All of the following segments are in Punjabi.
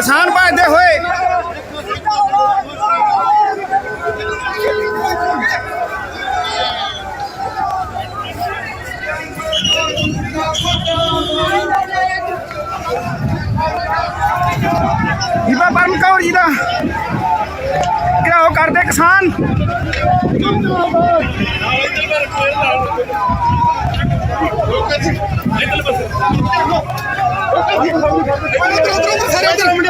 ਕਿਸਾਨ ਭਜਦੇ ਹੋਏ। ਬੀਬਾ ਪਰਮ ਕੌਰ ਜੀ ਦਾ। ਘਿਰਾਓ ਕਰਦੇ ਕਿਸਾਨ? ਆਓ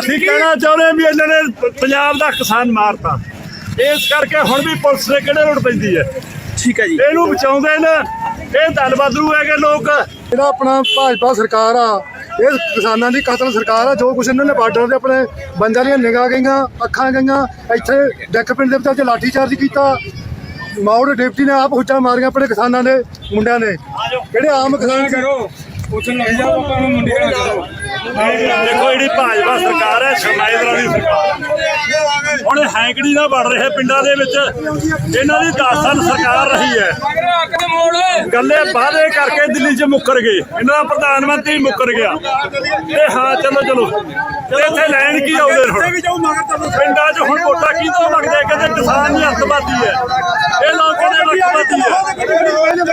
ਅਸੀਂ ਕਹਿਣਾ ਚਾਹੁੰਦੇ ਹਾਂ ਵੀ ਇਹਨਾਂ ਨੇ ਪੰਜਾਬ ਦਾ ਕਿਸਾਨ ਮਾਰਤਾ। ਇਸ ਕਰਕੇ ਹੁਣ ਵੀ ਪੁਲਿਸ ਦੇ ਕਿਹੜੇ ਰੋਡ ਪੈਂਦੀ ਹੈ? ਠੀਕ ਹੈ ਜੀ। ਇਹਨੂੰ ਬਚਾਉਂਦੇ ਨੇ। ਇਹ ਬਦਲੂ ਹੈਗੇ ਲੋਕ। ਜਿਹੜਾ ਆਪਣਾ ਭਾਜਪਾ ਸਰਕਾਰ ਆ ਇਹ ਕਿਸਾਨਾਂ ਦੀ ਕਤਲ ਸਰਕਾਰ ਆ ਜੋ ਕੁਛ ਇਹਨਾਂ ਨੇ ਬਾਰਡਰ ਦੇ ਆਪਣੇ ਬੰਦਿਆਂ ਦੀਆਂ ਨਿਗਾਹ ਗਈਆਂ ਅੱਖਾਂ ਗਈਆਂ ਇੱਥੇ ਡੈਕ ਪਿੰਡ ਦੇ ਵਿੱਚ ਅੱਜ ਲਾਠੀ ਚਾਰਜ ਕੀਤਾ ਮੌੜ ਡਿਪਟੀ ਨੇ ਆਪ ਹੁੱਚਾਂ ਮਾਰੀਆਂ ਆਪਣੇ ਕਿਸਾਨਾਂ ਦੇ ਮੁੰਡਿਆਂ ਨੇ ਜਿਹੜੇ ਆਮ ਕਿਸਾਨ ਕਰੋ। ਦੇਖੋ ਜਿਹੜੀ ਭਾਜਪਾ ਸਰਕਾਰ ਹੈ ਸ਼ਮਾਇਦਰਾਂ ਦੀ ਸਰਕਾਰ। ਹੁਣ ਇਹ ਹੈਂਕੜੀ ਨਾਲ ਵੜ ਰਿਹਾ ਪਿੰਡਾਂ ਦੇ ਵਿੱਚ। ਇਹਨਾਂ ਦੀ 10 ਸਾਲ ਸਰਕਾਰ ਰਹੀ ਹੈ। ਗੱਲੇ ਵਾਅਦੇ ਕਰਕੇ ਦਿੱਲੀ 'ਚ ਮੁੱਕਰ ਗਏ। ਇਹਨਾਂ ਦਾ ਪ੍ਰਧਾਨ ਮੰਤਰੀ ਮੁੱਕਰ ਗਿਆ। ਤੇ ਹਾਂ, ਚਲੋ ਚਲੋ। ਤੇ ਇੱਥੇ ਲੈਣ ਕੀ ਆਉਂਦੇ ਨੇ ਹੁਣ? ਪਿੰਡਾਂ 'ਚ ਹੁਣ ਵੋਟਾਂ ਕਿਹਦੋਂ ਮੰਗਦੇ ਕਹਿੰਦੇ ਕਿਸਾਨ ਹੀ ਅੱਤਵਾਦੀ ਹੈ। ਇਹ ਲੋਕ ਕਹਿੰਦੇ ਅੱਤਵਾਦੀ ਹੈ।